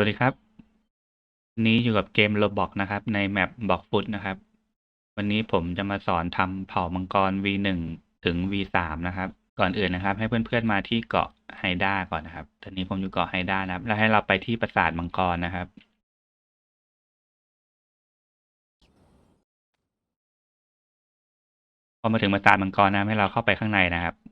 สวัสดีครับ วันนี้อยู่กับเกม Roblox นะครับ ในแมป Bloxfoot นะครับ วันนี้ผมจะมาสอนทำเผ่ามังกร V1 ถึง V3 นะครับ ก่อนอื่นนะครับ ให้เพื่อนๆมาที่เกาะไฮด้าก่อนนะครับ ตอนนี้ผมอยู่เกาะไฮด้านะครับ แล้วให้เราไปที่ปราสาทมังกรนะครับ พอมาถึงปราสาทมังกรนะให้เราเข้าไปข้างในนะครับ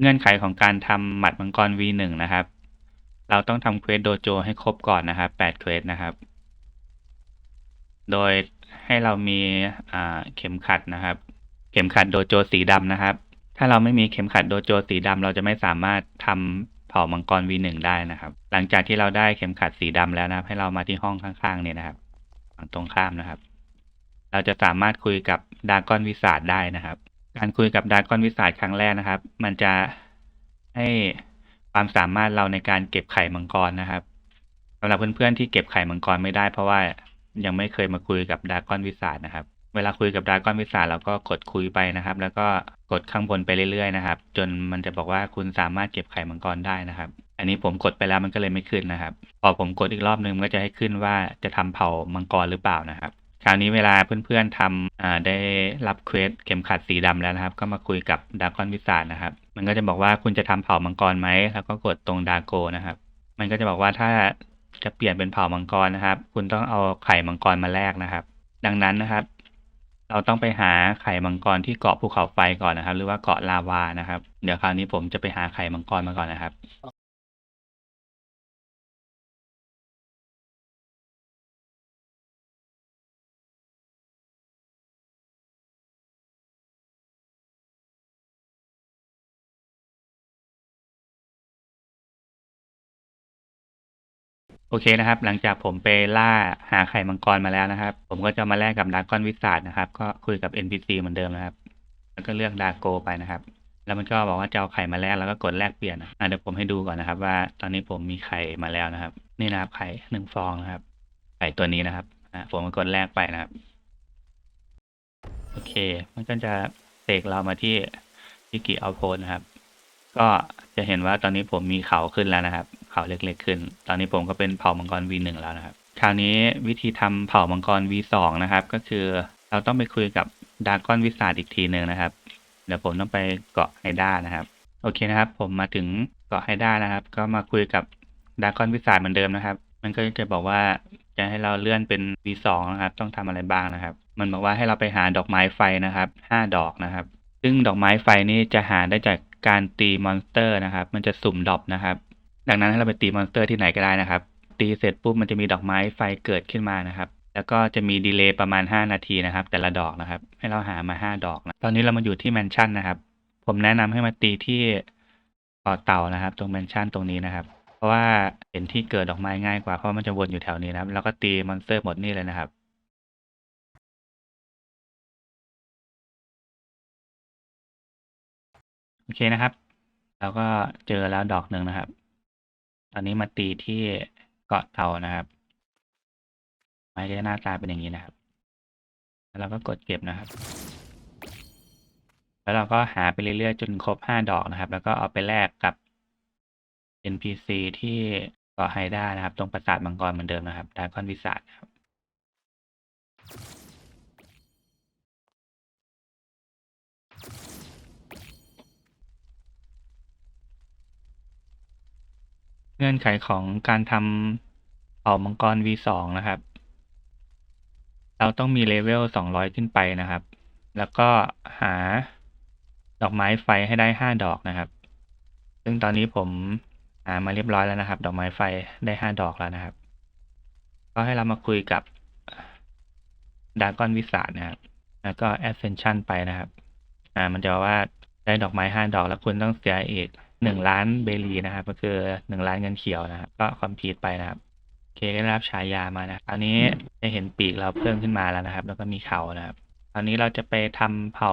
เงื่อนไขของการทำหมัดมังกร V1 นะครับ เราต้องทำเควสโดโจให้ครบก่อนนะครับ8เควสนะครับ โดยให้เรามีเข็มขัดนะครับ เข็มขัดโดโจสีดำนะครับ ถ้าเราไม่มีเข็มขัดโดโจสีดำเราจะไม่สามารถทำเผ่ามังกร V1 ได้นะครับ หลังจากที่เราได้เข็มขัดสีดำแล้วนะครับ ให้เรามาที่ห้องข้างๆเนี่ยนะครับฝั่งตรงข้ามนะครับ เราจะสามารถคุยกับดากอนวิสาดได้นะครับ การคุยกับดากอนวิสาดครั้งแรกนะครับ มันจะให้ความสามารถเราในการเก็บไข่มังกรนะครับสำหรับเพื่อนๆที่เก็บไข่มังกรไม่ได้เพราะว่ายังไม่เคยมาคุยกับดากอนวิสาดนะครับ เวลาคุยกับดากอนวิสาดเราก็กดคุยไปนะครับ แล้วก็กดข้างบนไปเรื่อยๆนะครับ จนมันจะบอกว่าคุณสามารถเก็บไข่มังกรได้นะครับ อันนี้ผมกดไปแล้วมันก็เลยไม่ขึ้นนะครับ พอผมกดอีกรอบนึงมันก็จะให้ขึ้นว่าจะทำเผ่ามังกรหรือเปล่านะครับ คราวนี้เวลาเพื่อนๆทำได้รับเควสเข็มขัดสีดำแล้วนะครับ ก็มาคุยกับดากอนวิสาดนะครับ มันก็จะบอกว่าคุณจะทำเผ่ามังกรไหม แล้วก็กดตรงดาโกนะครับ มันก็จะบอกว่าถ้าจะเปลี่ยนเป็นเผ่ามังกรนะครับ คุณต้องเอาไข่มังกรมาแลกนะครับ ดังนั้นนะครับ เราต้องไปหาไข่มังกรที่เกาะภูเขาไฟก่อนนะครับ หรือว่าเกาะลาวานะครับ เดี๋ยวคราวนี้ผมจะไปหาไข่มังกรมาก่อนนะครับ โอ โอเคนะครับ หลังจากผมไปล่าหาไข่มังกรมาแล้วนะครับ ผมก็จะมาแลกกับดากอนวิสาดนะครับ ก็คุยกับ NPC เหมือนเดิมนะครับ แล้วก็เลือกดาโกไปนะครับ แล้วมันก็บอกว่าจะเอาไข่มาแลกแล้วก็กดแลกเปลี่ยนนะอะเดี๋ยวผมให้ดูก่อนนะครับ ว่าตอนนี้ผมมีไข่มาแล้วนะครับ นี่นะครับไข่หนึ่งฟองนะครับ ไข่ตัวนี้นะครับอะผมก็กดแลกไปนะครับ โอเค มันก็จะเสกเรามาที่ที่กิเอาโพสนะครับ ก็จะเห็นว่าตอนนี้ผมมีเขาขึ้นแล้วนะครับ เขาเล็กๆขึ้น ตอนนี้ผมก็เป็นเผ่ามังกร V1 แล้วนะครับ คราวนี้วิธีทำเผ่ามังกร V2 นะครับ ก็คือเราต้องไปคุยกับดากอนวิสาดอีกทีหนึ่งนะครับ เดี๋ยวผมต้องไปเกาะไฮด้านะครับ โอเคนะครับ ผมมาถึงเกาะไฮด้านะครับ ก็มาคุยกับดากอนวิสาดเหมือนเดิมนะครับ มันก็จะบอกว่าจะให้เราเลื่อนเป็น V2 นะครับ ต้องทำอะไรบ้างนะครับ มันบอกว่าให้เราไปหาดอกไม้ไฟนะครับห้าดอกนะครับ ซึ่งดอกไม้ไฟนี่จะหาได้จาก การตีมอนสเตอร์นะครับ มันจะสุ่มดรอปนะครับ ดังนั้นให้เราไปตีมอนสเตอร์ที่ไหนก็ได้นะครับ ตีเสร็จปุ๊บมันจะมีดอกไม้ไฟเกิดขึ้นมานะครับ แล้วก็จะมีดีเลย์ประมาณ 5 นาทีนะครับ แต่ละดอกนะครับ ให้เราหามา 5 ดอกนะตอนนี้เรามาอยู่ที่แมนชั่นนะครับ ผมแนะนำให้มาตีที่เกาะเต่านะครับ ตรงแมนชั่นตรงนี้นะครับ เพราะว่าเห็นที่เกิดดอกไม้ง่ายกว่าเพราะมันจะวนอยู่แถวนี้นะครับ แล้วก็ตีมอนสเตอร์หมดนี่เลยนะครับ โอเคนะครับ เราก็เจอแล้วดอกหนึ่งนะครับ ตอนนี้มาตีที่เกาะเต่านะครับ ไม้ก็จะหน้าตาเป็นอย่างนี้นะครับ แล้วเราก็กดเก็บนะครับ แล้วเราก็หาไปเรื่อยๆจนครบห้าดอกนะครับ แล้วก็เอาไปแลกกับ NPC ที่เกาะไฮด้านะครับ ตรงปราสาทมังกรเหมือนเดิมนะครับดากอนวิสาดครับ เงื่อนไขของการทำเผ่ามังกร V2 นะครับ เราต้องมีเลเวล 200 ขึ้นไปนะครับ แล้วก็หาดอกไม้ไฟให้ได้ 5 ดอกนะครับ ซึ่งตอนนี้ผมหามาเรียบร้อยแล้วนะครับ ดอกไม้ไฟได้ 5 ดอกแล้วนะครับ ก็ให้เรามาคุยกับดากอนวิสานะครับ แล้วก็ Ascension ไปนะครับ อ่า มันจะว่าได้ดอกไม้ 5 ดอกแล้วคุณต้องเสียอีก 1ล้านเบลีนะครับก็คือ1ล้านเงินเขียวนะครับก็คอมพลีทไปนะครับโอเคก็ได้รับฉายามานะอันนี้จะเห็นปีกเราเพิ่มขึ้นมาแล้วนะครับ แล้วก็มีเขานะครับคราวนี้เราจะไปทำเผ่า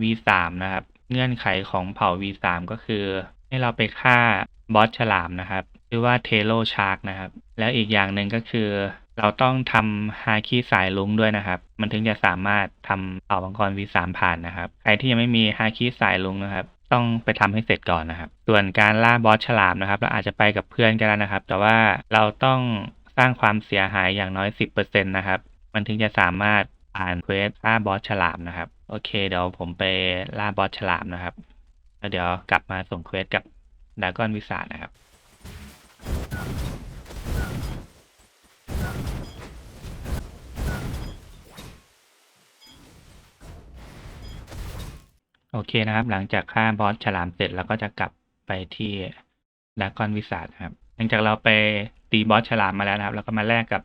V3 นะครับ เงื่อนไขของเผ่า V3 ก็คือ ให้เราไปฆ่าบอสฉลามนะครับชื่อว่าเทโลชาร์กนะครับ แล้วอีกอย่างหนึ่งก็คือ เราต้องทำฮาคิสายลุงด้วยนะครับ มันถึงจะสามารถทำเผ่ามังกร V3 ผ่านนะครับ ใครที่ยังไม่มีฮาคิสายลุงนะครับ ต้องไปทำให้เสร็จก่อนนะครับ ส่วนการล่าบอสฉลามนะครับ เราอาจจะไปกับเพื่อนก็ได้นะครับ แต่ว่าเราต้องสร้างความเสียหายอย่างน้อย 10%นะครับ มันถึงจะสามารถผ่านเควสล่าบอสฉลามนะครับ โอเค เดี๋ยวผมไปล่าบอสฉลามนะครับแล้วเดี๋ยวกลับมาส่งเควสกับดากอนวิสานะครับ โอเคนะครับ หลังจากฆ่าบอสฉลามเสร็จเราก็จะกลับไปที่ดากอนวิสาดนะครับ หลังจากเราไปตีบอสฉลามมาแล้วนะครับ เราก็มาแลกกับ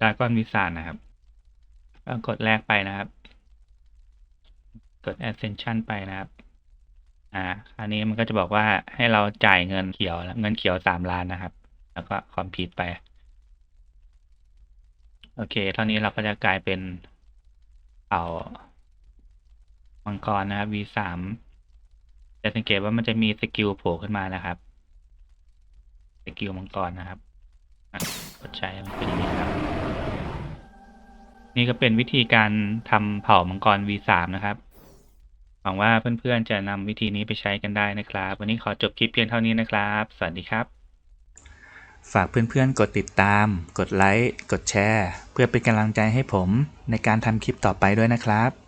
ดากอนวิสาดนะครับก็กดแลกไปนะครับ กด ascension ไปนะครับ อ่า อันนี้มันก็จะบอกว่าให้เราจ่ายเงินเขียวเงินเขียวสามล้านนะครับ แล้วก็คอมพิวไป โอเค เท่านี้เราก็จะกลายเป็นเผ่า มังกรนะครับ V3 จะสังเกตว่ามันจะมีสกิลโผล่ขึ้นมานะครับ สกิลมังกรนะครับกดใช้มันเป็นอย่างนี้ครับ นี่ก็เป็นวิธีการทำเผ่ามังกร V3 นะครับ หวังว่าเพื่อนๆจะนำวิธีนี้ไปใช้กันได้นะครับ วันนี้ขอจบคลิปเพียงเท่านี้นะครับ สวัสดีครับ ฝากเพื่อนๆ กดติดตาม กดไลค์ กดแชร์ เพื่อเป็นกำลังใจให้ผมในการทำคลิปต่อไปด้วยนะครับ